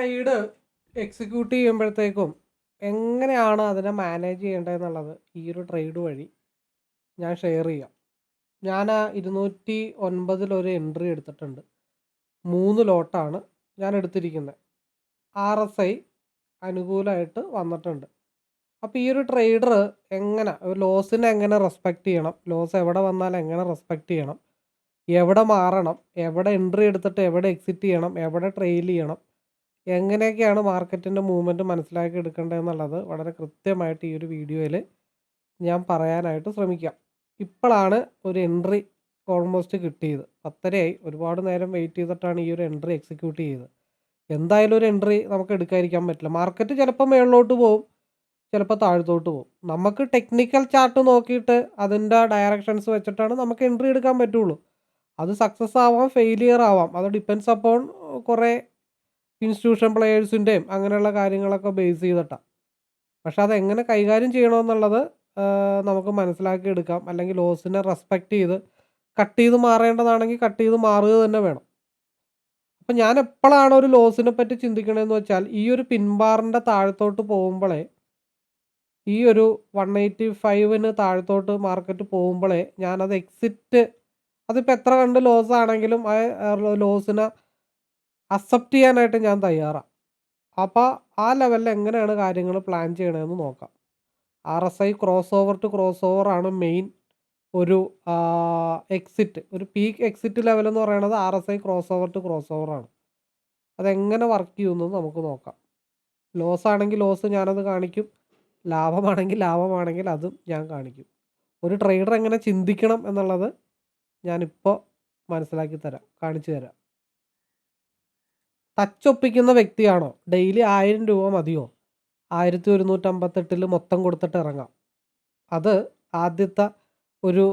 Trade execute ചെയ്യുമ്പോഴത്തേക്കും എങ്ങനെയാണ് അതിനെ മാനേജ് ചെയ്യേണ്ടതെന്നുള്ളത് ഈ ഒരു ട്രേഡ് വഴി ഞാൻ ഷെയർ ചെയ്യാം. ഞാൻ ഇരുന്നൂറ്റി ഒൻപതിലൊരു എൻട്രി എടുത്തിട്ടുണ്ട്. മൂന്ന് ലോട്ടാണ് ഞാൻ എടുത്തിരിക്കുന്നത്. ആർ എസ് ഐ അനുകൂലമായിട്ട് വന്നിട്ടുണ്ട്. അപ്പോൾ ഈ ഒരു ട്രേഡർ എങ്ങനെ ഒരു ലോസിനെ എങ്ങനെ റെസ്പെക്റ്റ് ചെയ്യണം? ലോസ് എവിടെ വന്നാൽ എങ്ങനെ റെസ്പെക്റ്റ് ചെയ്യണം? എവിടെ മാറണം? എവിടെ എൻട്രി എടുത്തിട്ട് എവിടെ എക്സിറ്റ് ചെയ്യണം? എവിടെ ട്രെയിൽ ചെയ്യണം? എങ്ങനെയൊക്കെയാണ് മാർക്കറ്റിന്റെ മൂവ്മെന്റ് മനസ്സിലാക്കി എടുക്കേണ്ടതെന്നുള്ളത് വളരെ കൃത്യമായിട്ട് ഈ ഒരു വീഡിയോയിൽ ഞാൻ പറയാനായിട്ട് ശ്രമിക്കാം. ഇപ്പോഴാണ് ഒരു എൻട്രി ഓൾമോസ്റ്റ് കിട്ടിയത്. പത്തരയായി. ഒരുപാട് നേരം വെയിറ്റ് ചെയ്തിട്ടാണ് ഈ ഒരു എൻട്രി എക്സിക്യൂട്ട് ചെയ്തത്. എന്തായാലും ഒരു എൻട്രി നമുക്ക് എടുക്കാതിരിക്കാൻ പറ്റില്ല. മാർക്കറ്റ് ചിലപ്പോൾ മേളിലോട്ട് പോകും ചിലപ്പോൾ താഴത്തോട്ട് പോകും നമുക്ക് ടെക്നിക്കൽ ചാർട്ട് നോക്കിയിട്ട് അതിന്റെ ഡയറക്ഷൻസ് വെച്ചിട്ടാണ് നമുക്ക് എൻട്രി എടുക്കാൻ പറ്റുള്ളൂ. അത് സക്സസ് ആവാം ഫെയിലിയർ ആവാം. അത് ഡിപ്പെൻസ് അപ്പോൺ കുറേ ഇൻസ്റ്റിറ്റ്യൂഷൻ പ്ലെയേഴ്സിന്റെയും അങ്ങനെയുള്ള കാര്യങ്ങളൊക്കെ ബേസ് ചെയ്തിട്ടാണ് പക്ഷെ അതെങ്ങനെ കൈകാര്യം ചെയ്യണമെന്നുള്ളത് നമുക്ക് മനസ്സിലാക്കി എടുക്കാം അല്ലെങ്കിൽ ലോസിനെ റെസ്പെക്റ്റ് ചെയ്ത് കട്ട് ചെയ്ത് മാറേണ്ടതാണെങ്കിൽ കട്ട് ചെയ്ത് മാറുക തന്നെ വേണം. അപ്പം ഞാൻ എപ്പോഴാണ് ഒരു ലോസിനെ പറ്റി ചിന്തിക്കണമെന്ന് വെച്ചാൽ ഈ ഒരു പിൻബാറിന്റെ താഴത്തോട്ട് പോകുമ്പോഴേ ഈ ഒരു വൺ എയ്റ്റി ഫൈവിന് താഴത്തോട്ട് മാർക്കറ്റ് പോകുമ്പോഴേ ഞാനത് എക്സിറ്റ് അതിപ്പോൾ എത്ര കണ്ട് ലോസ് ആണെങ്കിലും ആ ലോസിനെ അക്സെപ്റ്റ് ചെയ്യാനായിട്ട് ഞാൻ തയ്യാറാണ് അപ്പോൾ ആ ലെവലിൽ എങ്ങനെയാണ് കാര്യങ്ങൾ പ്ലാൻ ചെയ്യണമെന്ന് നോക്കാം. R S I cross over to cross over ആണ് മെയിൻ ഒരു എക്സിറ്റ് ഒരു പീക്ക് എക്സിറ്റ് ലെവൽ എന്ന് പറയുന്നത് R S I cross over to cross over ആണ്. അതെങ്ങനെ വർക്ക് ചെയ്യുമെന്ന് നമുക്ക് നോക്കാം. ലോസ് ആണെങ്കിൽ ലോസ് ഞാനത് കാണിക്കും. ലാഭമാണെങ്കിൽ ലാഭമാണെങ്കിൽ അതും ഞാൻ കാണിക്കും. ഒരു ട്രേഡർ എങ്ങനെ ചിന്തിക്കണം എന്നുള്ളത് ഞാനിപ്പോൾ മനസ്സിലാക്കി തരാം കാണിച്ചു തരാം. ടച്ച് ഒപ്പിക്കുന്ന വ്യക്തിയാണോ? ഡെയിലി ആയിരം രൂപ മതിയോ? ആയിരത്തി ഒരുന്നൂറ്റമ്പത്തെട്ടിൽ മൊത്തം കൊടുത്തിട്ട് ഇറങ്ങാം. അത് ആദ്യത്തെ ഒരു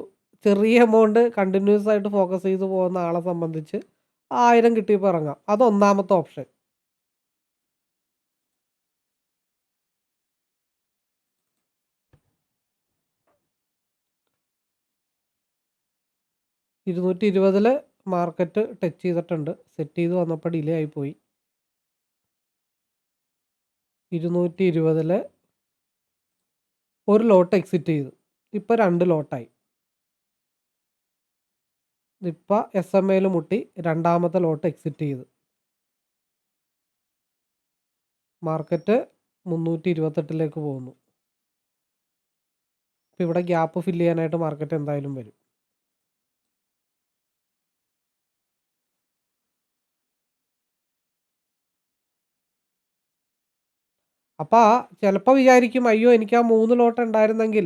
ചെറിയ എമൗണ്ട് കണ്ടിന്യൂസ് ആയിട്ട് ഫോക്കസ് ചെയ്ത് പോകുന്ന ആളെ സംബന്ധിച്ച് ആയിരം കിട്ടിയപ്പോൾ ഇറങ്ങാം. അത് ഒന്നാമത്തെ ഓപ്ഷൻ ഇരുന്നൂറ്റി ഇരുപതിൽ മാർക്കറ്റ് ടച്ച് ചെയ്തിട്ടുണ്ട്. സെറ്റ് ചെയ്ത് വന്നപ്പോൾ ഡിലേ ആയിപ്പോയി ഇരുന്നൂറ്റി ഇരുപതിൽ ഒരു ലോട്ട് എക്സിറ്റ് ചെയ്തു. ഇപ്പോൾ രണ്ട് ലോട്ടായി. ഇപ്പോൾ എസ് എം എയിൽ മുട്ടി രണ്ടാമത്തെ ലോട്ട് എക്സിറ്റ് ചെയ്തു. മാർക്കറ്റ് മുന്നൂറ്റി ഇരുപത്തെട്ടിലേക്ക് പോകുന്നു. ഇപ്പോൾ ഇവിടെ ഗ്യാപ്പ് ഫില്ല് ചെയ്യാനായിട്ട് മാർക്കറ്റ് എന്തായാലും വരും. അപ്പോൾ ചിലപ്പോൾ വിചാരിക്കും അയ്യോ എനിക്ക് ആ മൂന്ന് ലോട്ട് ഉണ്ടായിരുന്നെങ്കിൽ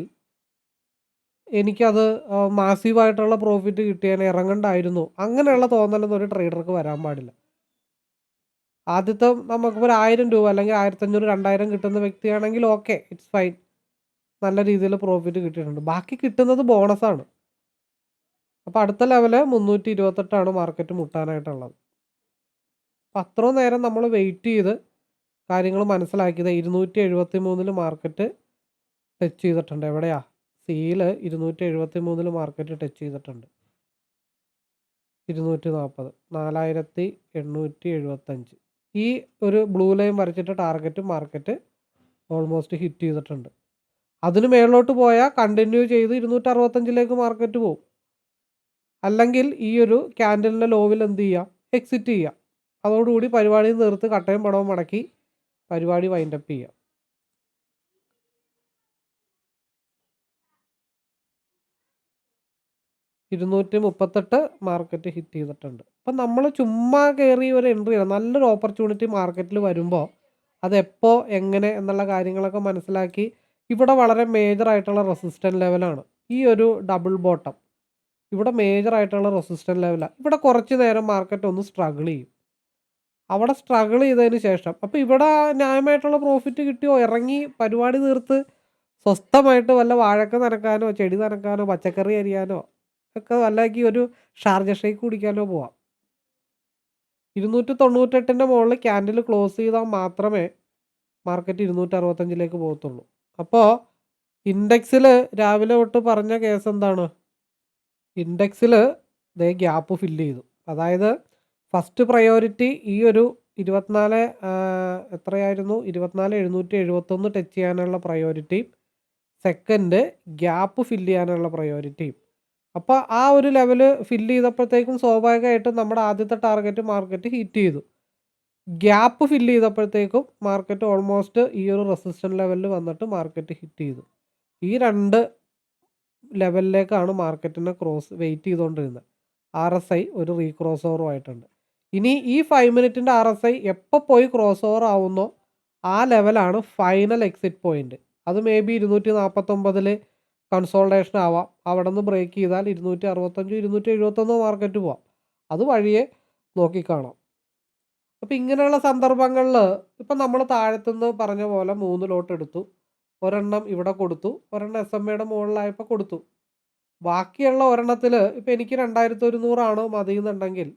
എനിക്കത് മാസീവായിട്ടുള്ള പ്രോഫിറ്റ് കിട്ടിയാൽ ഇറങ്ങണ്ടായിരുന്നു. അങ്ങനെയുള്ള തോന്നലൊന്നും ഒരു ട്രേഡർക്ക് വരാൻ പാടില്ല. ആദ്യത്തെ നമുക്കിപ്പോൾ ഒരു ആയിരം രൂപ അല്ലെങ്കിൽ ആയിരത്തഞ്ഞൂറ് രണ്ടായിരം കിട്ടുന്ന വ്യക്തിയാണെങ്കിൽ ഓക്കെ ഇറ്റ്സ് ഫൈൻ നല്ല രീതിയിൽ പ്രോഫിറ്റ് കിട്ടിയിട്ടുണ്ട്. ബാക്കി കിട്ടുന്നത് ബോണസാണ് അപ്പോൾ അടുത്ത ലെവൽ മുന്നൂറ്റി ഇരുപത്തെട്ടാണ് മാർക്കറ്റ് മുട്ടാനായിട്ടുള്ളത്. അപ്പം അത്രയും നേരം നമ്മൾ വെയിറ്റ് ചെയ്ത് കാര്യങ്ങൾ മനസ്സിലാക്കിയത് ഇരുന്നൂറ്റി എഴുപത്തി മൂന്നിൽ മാർക്കറ്റ് ടച്ച് ചെയ്തിട്ടുണ്ട്. എവിടെയാ? സിയിൽ ഇരുന്നൂറ്റി എഴുപത്തി മൂന്നിൽ മാർക്കറ്റ് ടച്ച് ചെയ്തിട്ടുണ്ട്. ഇരുന്നൂറ്റി നാൽപ്പത് നാലായിരത്തി എണ്ണൂറ്റി എഴുപത്തഞ്ച് ഈ ഒരു ബ്ലൂ ലൈൻ വരച്ചിട്ട് ടാർഗറ്റ് മാർക്കറ്റ് ഓൾമോസ്റ്റ് ഹിറ്റ് ചെയ്തിട്ടുണ്ട്. അതിന് മേളിലോട്ട് പോയാൽ കണ്ടിന്യൂ ചെയ്ത് ഇരുന്നൂറ്റി അറുപത്തഞ്ചിലേക്ക് മാർക്കറ്റ് പോകും അല്ലെങ്കിൽ ഈ ഒരു ക്യാൻഡലിന്റെ ലോവിൽ എന്ത് ചെയ്യാം? എക്സിറ്റ് ചെയ്യാം. അതോടുകൂടി പരിപാടി നിർത്ത് കട്ടയും പണവും മടക്കി പരിപാടി വൈൻഡപ്പ് ചെയ്യാം. ഇരുന്നൂറ്റി മുപ്പത്തെട്ട് മാർക്കറ്റ് ഹിറ്റ് ചെയ്തിട്ടുണ്ട്. അപ്പം നമ്മൾ ചുമ്മാ കയറി ഒരു എൻട്രി ചെയ്യണം നല്ലൊരു ഓപ്പർച്യൂണിറ്റി മാർക്കറ്റിൽ വരുമ്പോൾ അതെപ്പോൾ എങ്ങനെ എന്നുള്ള കാര്യങ്ങളൊക്കെ മനസ്സിലാക്കി ഇവിടെ വളരെ മേജർ ആയിട്ടുള്ള ലെവലാണ് ഈ ഒരു ഡബിൾ ബോട്ടം ഇവിടെ മേജർ ആയിട്ടുള്ള ലെവലാണ് ഇവിടെ കുറച്ച് നേരം മാർക്കറ്റ് ഒന്ന് സ്ട്രഗിൾ ചെയ്യും. അവിടെ സ്ട്രഗിൾ ചെയ്തതിന് ശേഷം. അപ്പോൾ ഇവിടെ ന്യായമായിട്ടുള്ള പ്രോഫിറ്റ് കിട്ടിയോ? ഇറങ്ങി പരിപാടി തീർത്ത് സ്വസ്ഥമായിട്ട് വല്ല വാഴക്ക നനക്കാനോ ചെടി നനക്കാനോ പച്ചക്കറി അരിയാനോ ഒക്കെ വല്ലക്കി ഒരു ഷാർജ ഷേക്ക് കുടിക്കാനോ പോവാം. ഇരുന്നൂറ്റി തൊണ്ണൂറ്റെട്ടിന്റെ മുകളിൽ ക്യാൻഡിൽ ക്ലോസ് ചെയ്താൽ മാത്രമേ മാർക്കറ്റ് ഇരുന്നൂറ്റി അറുപത്തഞ്ചിലേക്ക് പോകത്തുള്ളൂ. അപ്പോൾ ഇൻഡെക്സിൽ രാവിലെ തൊട്ട് പറഞ്ഞ കേസ് എന്താണ്? ഇൻഡെക്സിൽ ദേ ഗ്യാപ്പ് ഫില്ല് ചെയ്തു. അതായത് ഫസ്റ്റ് പ്രയോറിറ്റി ഈ ഒരു ഇരുപത്തിനാല് എത്രയായിരുന്നു? ഇരുപത്തിനാല് എഴുന്നൂറ്റി എഴുപത്തൊന്ന് ടച്ച് ചെയ്യാനുള്ള പ്രയോറിറ്റിയും സെക്കൻഡ് ഗ്യാപ്പ് ഫില്ല് ചെയ്യാനുള്ള പ്രയോറിറ്റിയും അപ്പോൾ ആ ഒരു ലെവൽ ഫില്ല് ചെയ്തപ്പോഴത്തേക്കും സ്വാഭാവികമായിട്ടും നമ്മുടെ ആദ്യത്തെ ടാർഗറ്റ് മാർക്കറ്റ് ഹിറ്റ് ചെയ്തു. ഗ്യാപ്പ് ഫില്ല് ചെയ്തപ്പോഴത്തേക്കും മാർക്കറ്റ് ഓൾമോസ്റ്റ് ഈ ഒരു റെസിസ്റ്റന്റ് ലെവലിൽ വന്നിട്ട് മാർക്കറ്റ് ഹിറ്റ് ചെയ്തു. ഈ രണ്ട് ലെവലിലേക്കാണ് മാർക്കറ്റിനെ ക്രോസ് വെയിറ്റ് ചെയ്തുകൊണ്ടിരുന്നത്. ആർ എസ് ഐ ഒരു റീക്രോസ് ആയിട്ടുണ്ട് ഇനി ഈ ഫൈവ് മിനിറ്റിന്റെ ആർ എസ് ഐ എപ്പോൾ പോയി ക്രോസ് ഓവർ ആവുന്നോ ആ ലെവലാണ് ഫൈനൽ എക്സിറ്റ് പോയിന്റ് അത് മേ ബി ഇരുന്നൂറ്റി നാൽപ്പത്തൊമ്പതിൽ കൺസോൾട്ടേഷൻ ആവാം. അവിടെ നിന്ന് ബ്രേക്ക് ചെയ്താൽ ഇരുന്നൂറ്റി അറുപത്തഞ്ചോ ഇരുന്നൂറ്റി എഴുപത്തൊന്നോ മാർക്കറ്റ് പോവാം. അത് വഴിയെ നോക്കിക്കാണാം. അപ്പോൾ ഇങ്ങനെയുള്ള സന്ദർഭങ്ങളിൽ ഇപ്പം നമ്മൾ താഴത്തുനിന്ന് പറഞ്ഞ പോലെ മൂന്ന് ലോട്ട് എടുത്തു. ഒരെണ്ണം ഇവിടെ കൊടുത്തു. ഒരെണ്ണം എസ് എം എയുടെ മുകളിലായപ്പോൾ കൊടുത്തു. ബാക്കിയുള്ള ഒരെണ്ണത്തിൽ ഇപ്പം എനിക്ക് രണ്ടായിരത്തി ഒരുന്നൂറാണ് മതി എന്നുണ്ടെങ്കിൽ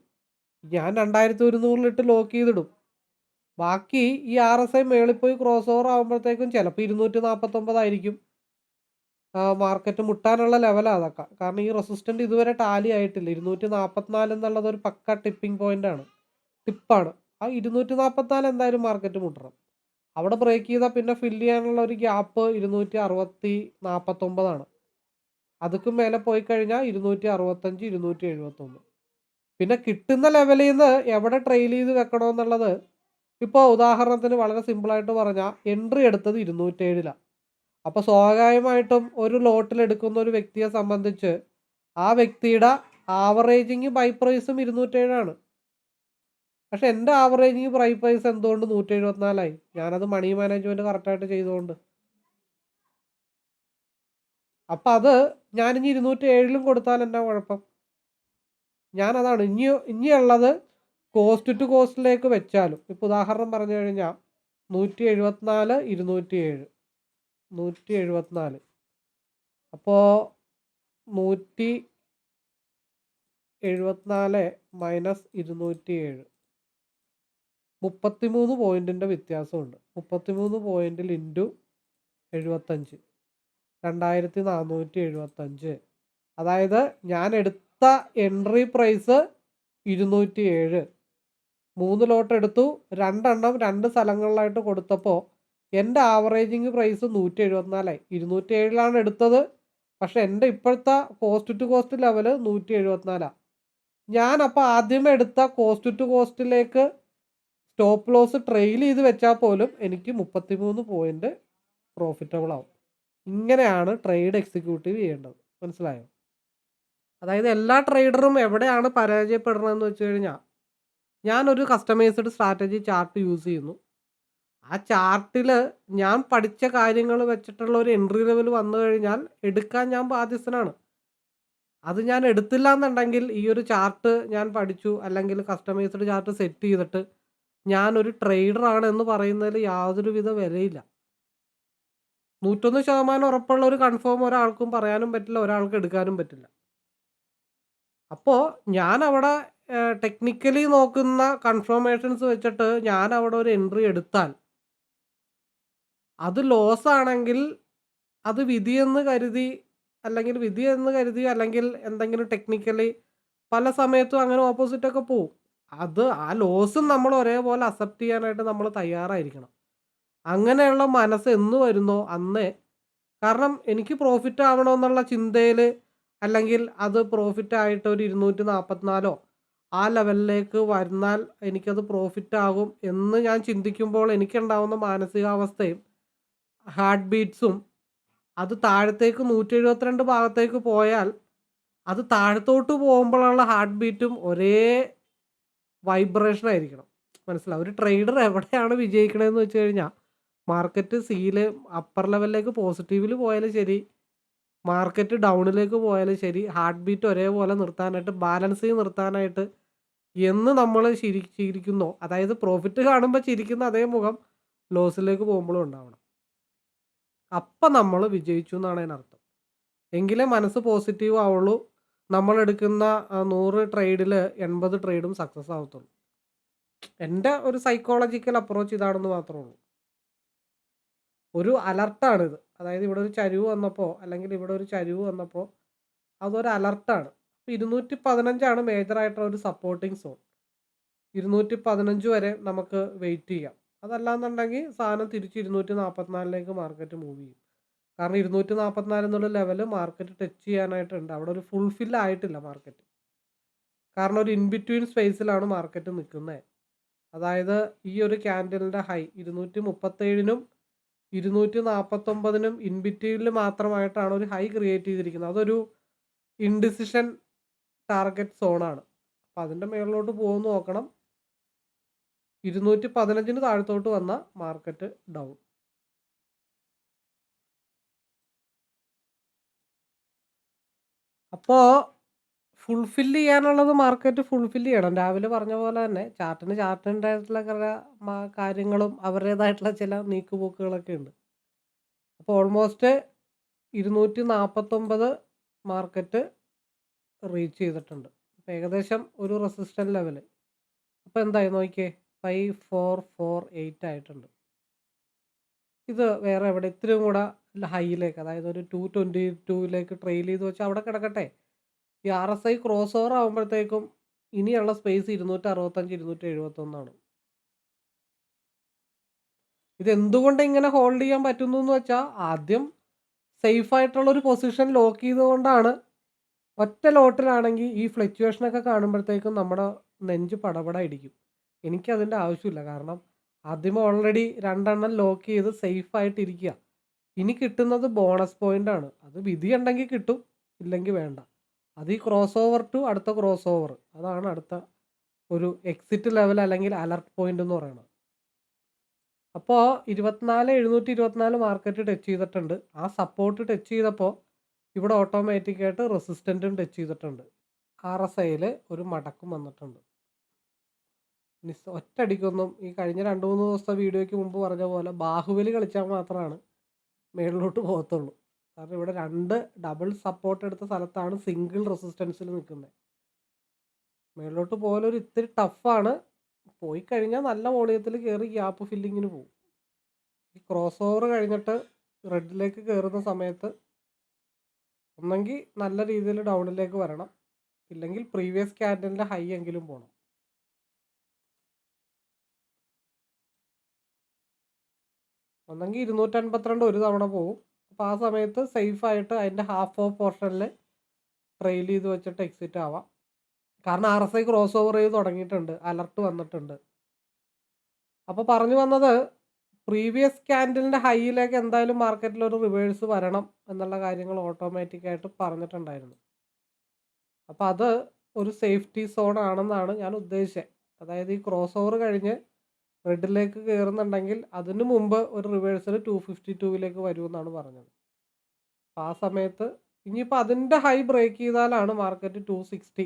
ഞാൻ രണ്ടായിരത്തി ഒരുന്നൂറിലിട്ട് ലോക്ക് ചെയ്തിടും. ബാക്കി ഈ ആർ എസ് ഐ മേളിൽ പോയി ക്രോസ് ഓവർ ആകുമ്പോഴത്തേക്കും ചിലപ്പോൾ ഇരുന്നൂറ്റി നാൽപ്പത്തൊമ്പതായിരിക്കും മാർക്കറ്റ് മുട്ടാനുള്ള ലെവലാണ് അതൊക്കെ. കാരണം ഈ റെസിസ്റ്റന്റ് ഇതുവരെ ടാലി ആയിട്ടില്ല. ഇരുന്നൂറ്റി നാൽപ്പത്തിനാല് എന്നുള്ളത് ഒരു പക്ക ടിപ്പിംഗ് പോയിന്റ് ആണ്. ടിപ്പാണ് ആ ഇരുന്നൂറ്റി നാൽപ്പത്തിനാല് എന്തായാലും മാർക്കറ്റ് മുട്ടണം. അവിടെ ബ്രേക്ക് ചെയ്താൽ പിന്നെ ഫില്ല് ചെയ്യാനുള്ള ഒരു ഗ്യാപ്പ് ഇരുന്നൂറ്റി അറുപത്തി നാൽപ്പത്തൊമ്പതാണ് അതുക്കും മേലെ പോയി കഴിഞ്ഞാൽ ഇരുന്നൂറ്റി അറുപത്തഞ്ച് ഇരുന്നൂറ്റി എഴുപത്തൊന്ന് പിന്നെ കിട്ടുന്ന ലെവലിൽ നിന്ന് എവിടെ ട്രെയിൽ ചെയ്ത് വെക്കണമെന്നുള്ളത് ഇപ്പോൾ ഉദാഹരണത്തിന് വളരെ സിമ്പിളായിട്ട് പറഞ്ഞാൽ എൻട്രി എടുത്തത് ഇരുന്നൂറ്റേഴിലാണ് അപ്പോൾ സ്വാഭാവികമായിട്ടും ഒരു ലോട്ടിൽ എടുക്കുന്ന ഒരു വ്യക്തിയെ സംബന്ധിച്ച് ആ വ്യക്തിയുടെ ആവറേജിങ് ബൈ പ്രൈസും ഇരുന്നൂറ്റേഴാണ്. പക്ഷെ എന്റെ ആവറേജിങ് ബൈ പ്രൈസ് എന്തുകൊണ്ട് നൂറ്റി എഴുപത്തിനാലായി ഞാനത് മണി മാനേജ്മെന്റ് കറക്റ്റായിട്ട് ചെയ്തുകൊണ്ട് അപ്പം അത് ഞാനിനി ഇരുന്നൂറ്റി ഏഴിലും കൊടുത്താൽ എന്നാ കുഴപ്പം? ഞാനതാണ്. ഇനി ഇനിയുള്ളത് കോസ്റ്റ് ടു കോസ്റ്റിലേക്ക് വെച്ചാലും ഇപ്പോൾ ഉദാഹരണം പറഞ്ഞു കഴിഞ്ഞാൽ നൂറ്റി എഴുപത്തിനാല് ഇരുന്നൂറ്റി ഏഴ് നൂറ്റി എഴുപത്തിനാല് അപ്പോൾ നൂറ്റി എഴുപത്തിനാല് മൈനസ് ഇരുന്നൂറ്റി ഏഴ് മുപ്പത്തിമൂന്ന് പോയിന്റിന്റെ വ്യത്യാസമുണ്ട്. മുപ്പത്തിമൂന്ന് പോയിന്റിൽ ഇന്റു എഴുപത്തഞ്ച്. രണ്ടായിരത്തി നാനൂറ്റി എഴുപത്തഞ്ച് അതായത് ഞാൻ എടുത്ത എൻട്രി പ്രൈസ് ഇരുന്നൂറ്റി ഏഴ് മൂന്ന് ലോട്ട് എടുത്തു. രണ്ടെണ്ണം രണ്ട് സ്ഥലങ്ങളിലായിട്ട് കൊടുത്തപ്പോൾ എന്റെ ആവറേജിങ് പ്രൈസ് നൂറ്റി എഴുപത്തിനാലായി ഇരുന്നൂറ്റി ഏഴിലാണ് എടുത്തത്. പക്ഷെ എന്റെ ഇപ്പോഴത്തെ കോസ്റ്റ് ടു കോസ്റ്റ് ലെവൽ നൂറ്റി എഴുപത്തിനാലാണ് ഞാൻ അപ്പോൾ ആദ്യമേ എടുത്ത കോസ്റ്റ് ടു കോസ്റ്റിലേക്ക് സ്റ്റോപ്പ് ലോസ് ട്രെയിൽ ചെയ്ത് വെച്ചാൽ പോലും എനിക്ക് മുപ്പത്തിമൂന്ന് പോയിന്റ് പ്രോഫിറ്റബിൾ ആവും. ഇങ്ങനെയാണ് ട്രേഡ് എക്സിക്യൂട്ടീവ് ചെയ്യേണ്ടത്. മനസ്സിലായോ? അതായത് എല്ലാ ട്രേഡറും എവിടെയാണ് പരാജയപ്പെടുന്നതെന്ന് വെച്ച് കഴിഞ്ഞാൽ ഞാനൊരു കസ്റ്റമൈസ്ഡ് സ്ട്രാറ്റജി ചാർട്ട് യൂസ് ചെയ്യുന്നു. ആ ചാർട്ടിൽ ഞാൻ പഠിച്ച കാര്യങ്ങൾ വെച്ചിട്ടുള്ള ഒരു എൻട്രി ലെവൽ വന്നു കഴിഞ്ഞാൽ എടുക്കാൻ ഞാൻ ബാധ്യസ്ഥനാണ്. അത് ഞാൻ എടുത്തില്ല എന്നുണ്ടെങ്കിൽ ഈ ഒരു ചാർട്ട് ഞാൻ പഠിച്ചു അല്ലെങ്കിൽ കസ്റ്റമൈസ്ഡ് ചാർട്ട് സെറ്റ് ചെയ്തിട്ട് ഞാനൊരു ട്രേഡറാണ് എന്ന് പറയുന്നതിൽ യാതൊരുവിധ വിലയില്ല. നൂറ്റൊന്ന് ശതമാനം ഉറപ്പുള്ള ഒരു കൺഫേം ഒരാൾക്കും പറയാനും പറ്റില്ല ഒരാൾക്ക് എടുക്കാനും പറ്റില്ല. അപ്പോൾ ഞാൻ അവിടെ ടെക്നിക്കലി നോക്കുന്ന കൺഫർമേഷൻസ് വെച്ചിട്ട് ഞാൻ അവിടെ ഒരു എൻട്രി എടുത്താൽ അത് ലോസ് ആണെങ്കിൽ അത് വിധിയെന്ന് കരുതി അല്ലെങ്കിൽ വിധി എന്ന് കരുതി അല്ലെങ്കിൽ എന്തെങ്കിലും ടെക്നിക്കലി പല സമയത്തും അങ്ങനെ ഓപ്പോസിറ്റ് ഒക്കെ പോവും. അത് ആ ലോസും നമ്മൾ ഒരേപോലെ അക്സെപ്റ്റ് ചെയ്യാനായിട്ട് നമ്മൾ തയ്യാറായിരിക്കണം. അങ്ങനെയുള്ള മനസ്സ് എന്ന് വരുന്നോ അന്നേ? കാരണം എനിക്ക് പ്രോഫിറ്റ് ആവണമെന്നുള്ള ചിന്തയിൽ അല്ലെങ്കിൽ അത് പ്രോഫിറ്റ് ആയിട്ട് ഒരു ഇരുന്നൂറ്റി നാൽപ്പത്തിനാലോ ആ ലെവലിലേക്ക് വരുന്നാൽ എനിക്കത് പ്രോഫിറ്റ് ആകും എന്ന് ഞാൻ ചിന്തിക്കുമ്പോൾ എനിക്കുണ്ടാവുന്ന മാനസികാവസ്ഥയും ഹാർട്ട് ബീറ്റ്സും അത് താഴത്തേക്ക് നൂറ്റി എഴുപത്തിരണ്ട് ഭാഗത്തേക്ക് പോയാൽ അത് താഴത്തോട്ട് പോകുമ്പോഴുള്ള ഹാർട്ട് ബീറ്റും ഒരേ വൈബ്രേഷൻ ആയിരിക്കണം. മനസ്സിലാവും ഒരു ട്രേഡർ എവിടെയാണ് വിജയിക്കണതെന്ന് വെച്ച് കഴിഞ്ഞാൽ മാർക്കറ്റ് സീൽ അപ്പർ ലെവലിലേക്ക് പോസിറ്റീവിൽ പോയാലും ശരി മാർക്കറ്റ് ഡൗണിലേക്ക് പോയാലും ശരി ഹാർട്ട് ബീറ്റ് ഒരേപോലെ നിർത്താനായിട്ട് ബാലൻസ് ചെയ്ത് നിർത്താനായിട്ട് എന്ന് നമ്മൾ ചിരി ചിരിക്കുന്നോ. അതായത് പ്രോഫിറ്റ് കാണുമ്പോൾ ചിരിക്കുന്ന അതേ മുഖം ലോസിലേക്ക് പോകുമ്പോഴും ഉണ്ടാവണം. അപ്പം നമ്മൾ വിജയിച്ചു എന്നാണ് അതിനർത്ഥം എങ്കിലേ മനസ്സ് പോസിറ്റീവ് ആവുള്ളൂ. നമ്മൾ എടുക്കുന്ന നൂറ് ട്രേഡിൽ എൺപത് ട്രേഡും സക്സസ് ആവത്തുള്ളൂ. എന്റെ ഒരു സൈക്കോളജിക്കൽ അപ്രോച്ച് ഇതാണെന്ന് മാത്രമേ ഉള്ളൂ. ഒരു അലർട്ടാണിത് അതായത് ഇവിടെ ഒരു ചരിവ് വന്നപ്പോൾ അല്ലെങ്കിൽ ഇവിടെ ഒരു ചരിവ് വന്നപ്പോൾ അതൊരു അലർട്ടാണ് അപ്പോൾ ഇരുന്നൂറ്റി പതിനഞ്ചാണ് മേജറായിട്ടുള്ള ഒരു സപ്പോർട്ടിങ് സോൺ ഇരുന്നൂറ്റി പതിനഞ്ച് വരെ നമുക്ക് വെയിറ്റ് ചെയ്യാം. അതല്ലാന്നുണ്ടെങ്കിൽ സാധനം തിരിച്ച് ഇരുന്നൂറ്റി നാൽപ്പത്തിനാലിലേക്ക് മാർക്കറ്റ് മൂവ് ചെയ്യും. കാരണം ഇരുന്നൂറ്റി നാൽപ്പത്തിനാല് എന്നുള്ള ലെവൽ മാർക്കറ്റ് ടച്ച് ചെയ്യാനായിട്ടുണ്ട്. അവിടെ ഒരു ഫുൾഫിൽ ആയിട്ടില്ല മാർക്കറ്റ് കാരണം ഒരു ഇൻബിറ്റ്വീൻ സ്പേസിലാണ് മാർക്കറ്റ് നിൽക്കുന്നത്. അതായത് ഈ ഒരു ക്യാൻഡലിന്റെ ഹൈ ഇരുന്നൂറ്റി മുപ്പത്തേഴിനും ഇരുന്നൂറ്റി നാൽപ്പത്തൊമ്പതിനും ഇൻ ബിറ്റ്വീനിൽ മാത്രമായിട്ടാണ് ഒരു ഹൈ ക്രിയേറ്റ് ചെയ്തിരിക്കുന്നത്. അതൊരു ഇൻഡിസിഷൻ ടാർഗറ്റ് സോണാണ് അപ്പം അതിന്റെ മേളിലോട്ട് പോകുമെന്ന് നോക്കണം. ഇരുന്നൂറ്റി പതിനഞ്ചിന് താഴത്തോട്ട് വന്ന മാർക്കറ്റ് ഡൗൺ അപ്പോൾ ഫുൾഫിൽ ചെയ്യാനുള്ളത് മാർക്കറ്റ് ഫുൾഫിൽ ചെയ്യണം. രാവിലെ പറഞ്ഞ പോലെ തന്നെ ചാർട്ടിന് ചാർട്ടിന്റെതായിട്ടുള്ള ചില കാര്യങ്ങളും അവരുടേതായിട്ടുള്ള ചില നീക്കുപോക്കുകളൊക്കെ ഉണ്ട്. അപ്പോൾ ഓൾമോസ്റ്റ് ഇരുന്നൂറ്റി നാൽപ്പത്തൊമ്പത് മാർക്കറ്റ് റീച്ച് ചെയ്തിട്ടുണ്ട്. അപ്പോൾ ഏകദേശം ഒരു റെസിസ്റ്റന്റ് ലെവൽ അപ്പോൾ എന്തായി നോക്കിയേ? ഫൈവ് ഫോർ ഫോർ എയ്റ്റ് ആയിട്ടുണ്ട്. ഇത് വേറെ എവിടെ ഇത്രയും കൂടെ ഹൈയിലേക്ക് അതായത് ഒരു ടു ട്വന്റി ടൂവിലേക്ക് ട്രെയിൽ ചെയ്ത് വെച്ചാൽ അവിടെ കിടക്കട്ടെ. ഈ R S I cross over ആകുമ്പോഴത്തേക്കും ഇനിയുള്ള സ്പേസ് ഇരുന്നൂറ്റി അറുപത്തഞ്ച് ഇരുന്നൂറ്റി എഴുപത്തൊന്നാണ് ഇത് എന്തുകൊണ്ട് ഇങ്ങനെ ഹോൾഡ് ചെയ്യാൻ പറ്റുന്നു എന്ന് വെച്ചാൽ ആദ്യം സേഫ് ആയിട്ടുള്ള ഒരു പൊസിഷൻ ലോക്ക് ചെയ്തുകൊണ്ടാണ്. ഒറ്റ ലോട്ടിലാണെങ്കിൽ ഈ ഫ്ലക്ച്വേഷനൊക്കെ കാണുമ്പോഴത്തേക്കും നമ്മുടെ നെഞ്ച് പടപട ഇടിക്കും എനിക്കതിന്റെ ആവശ്യമില്ല. കാരണം ആദ്യം ഓൾറെഡി രണ്ടെണ്ണം ലോക്ക് ചെയ്ത് സേഫ് ആയിട്ടിരിക്കുക. ഇനി കിട്ടുന്നത് ബോണസ് പോയിന്റ് ആണ്. അത് വിധി ഉണ്ടെങ്കിൽ കിട്ടും ഇല്ലെങ്കിൽ വേണ്ട. അത് ഈ ക്രോസ് ഓവർ ടു അടുത്ത ക്രോസ് ഓവർ അതാണ് അടുത്ത ഒരു എക്സിറ്റ് ലെവൽ അല്ലെങ്കിൽ അലർട്ട് പോയിന്റ് എന്ന് പറയുന്നത് അപ്പോൾ ഇരുപത്തിനാല് എഴുന്നൂറ്റി ഇരുപത്തിനാല് മാർക്കറ്റ് ടച്ച് ചെയ്തിട്ടുണ്ട്. ആ സപ്പോർട്ട് ടച്ച് ചെയ്തപ്പോൾ ഇവിടെ ഓട്ടോമാറ്റിക്കായിട്ട് റെസിസ്റ്റന്റും ടച്ച് ചെയ്തിട്ടുണ്ട്. ആർ എസ് ഐയിൽ ഒരു മടക്കും വന്നിട്ടുണ്ട്. നിസ് ഒറ്റടിക്കൊന്നും ഈ കഴിഞ്ഞ രണ്ട് മൂന്ന് ദിവസത്തെ വീഡിയോയ്ക്ക് മുമ്പ് പറഞ്ഞ പോലെ ബാഹുബലി കളിച്ചാൽ മാത്രമാണ് മേളിലോട്ട് പോകത്തുള്ളൂ. കാരണം ഇവിടെ രണ്ട് ഡബിൾ സപ്പോർട്ട് എടുത്ത സ്ഥലത്താണ് സിംഗിൾ റെസിസ്റ്റൻസിൽ നിൽക്കുന്നത് മേളിലോട്ട് പോലെ ഒരു ഇത്തിരി ടഫാണ് പോയി കഴിഞ്ഞാൽ നല്ല വോളിയത്തിൽ കയറി ഗ്യാപ്പ് ഫില്ലിങ്ങിന് പോകും ഈ ക്രോസ് ഓവർ കഴിഞ്ഞിട്ട് റെഡിലേക്ക് കയറുന്ന സമയത്ത് ഒന്നെങ്കിൽ നല്ല രീതിയിൽ ഡൗണിലേക്ക് വരണം. ഇല്ലെങ്കിൽ പ്രീവിയസ് ക്യാൻഡലിന്റെ ഹൈ എങ്കിലും പോകണം ഒന്നെങ്കിൽ ഇരുന്നൂറ്റൻപത്തിരണ്ട് ഒരു തവണ പോകും അപ്പോൾ ആ സമയത്ത് സേഫായിട്ട് അതിന്റെ ഹാഫ് ഓഫ് പോർഷനിൽ ട്രെയിൽ ചെയ്ത് വെച്ചിട്ട് എക്സിറ്റ് ആവാം. കാരണം R S I cross over ചെയ്ത് തുടങ്ങിയിട്ടുണ്ട്. അലർട്ട് വന്നിട്ടുണ്ട്. അപ്പോൾ പറഞ്ഞു വന്നത് പ്രീവിയസ് ക്യാൻഡലിന്റെ ഹൈയിലേക്ക് എന്തായാലും മാർക്കറ്റിൽ ഒരു റിവേഴ്സ് വരണം എന്നുള്ള കാര്യങ്ങൾ ഓട്ടോമാറ്റിക്കായിട്ട് പറഞ്ഞിട്ടുണ്ടായിരുന്നു. അപ്പോൾ അത് ഒരു സേഫ്റ്റി സോൺ ആണെന്നാണ് ഞാൻ ഉദ്ദേശിച്ചത്. അതായത് ഈ ക്രോസ് ഓവർ കഴിഞ്ഞ് റെഡിലേക്ക് കയറുന്നുണ്ടെങ്കിൽ അതിനു മുമ്പ് ഒരു റിവേഴ്സൽ ടു ഫിഫ്റ്റി ടൂവിലേക്ക് വരുമെന്നാണ് പറഞ്ഞത്. ആ സമയത്ത് ഇനിയിപ്പോൾ അതിന്റെ ഹൈ ബ്രേക്ക് ചെയ്താലാണ് മാർക്കറ്റ് ടു സിക്സ്റ്റി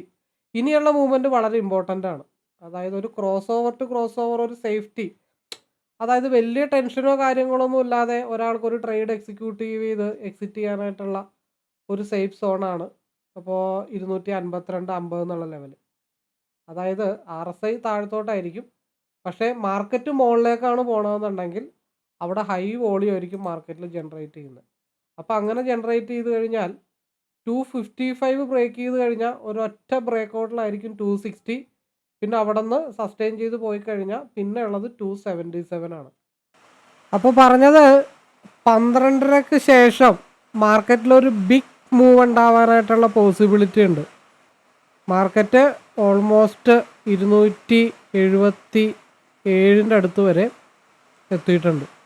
ഇനിയുള്ള മൂവ്മെന്റ് വളരെ ഇമ്പോർട്ടന്റ് ആണ്. അതായത് ഒരു cross over to cross over ഒരു സേഫ്റ്റി അതായത് വലിയ ടെൻഷനോ കാര്യങ്ങളൊന്നും ഇല്ലാതെ ഒരാൾക്ക് ഒരു ട്രേഡ് എക്സിക്യൂട്ടീവ് ചെയ്ത് എക്സിറ്റ് ചെയ്യാനായിട്ടുള്ള ഒരു സേഫ് സോണാണ് അപ്പോൾ ഇരുന്നൂറ്റി അൻപത്തിരണ്ട് അമ്പത് എന്നുള്ള ലെവൽ അതായത് ആർ എസ് ഐ താഴത്തോട്ടായിരിക്കും. പക്ഷേ മാർക്കറ്റ് മുകളിലേക്കാണ് പോകണമെന്നുണ്ടെങ്കിൽ അവിടെ ഹൈ വോളിയം ആയിരിക്കും മാർക്കറ്റിൽ ജനറേറ്റ് ചെയ്യുന്നത്. അപ്പോൾ അങ്ങനെ ജനറേറ്റ് ചെയ്ത് കഴിഞ്ഞാൽ ടു ഫിഫ്റ്റി ഫൈവ് ബ്രേക്ക് ചെയ്ത് കഴിഞ്ഞാൽ ഒരൊറ്റ ബ്രേക്ക് ഔട്ടിലായിരിക്കും ടു സിക്സ്റ്റി പിന്നെ അവിടെ നിന്ന് സസ്റ്റെയിൻ ചെയ്ത് പോയി കഴിഞ്ഞാൽ പിന്നെ ഉള്ളത് ടു സെവന്റി സെവൻ ആണ്. അപ്പോൾ പറഞ്ഞത് പന്ത്രണ്ടരക്ക് ശേഷം മാർക്കറ്റിലൊരു ബിഗ് മൂവ് ഉണ്ടാവാനായിട്ടുള്ള പോസിബിലിറ്റി ഉണ്ട്. മാർക്കറ്റ് ഓൾമോസ്റ്റ് ഇരുന്നൂറ്റി എഴുപത്തി ഏഴിന്റെ അടുത്ത് വരെ എത്തിയിട്ടുണ്ട്.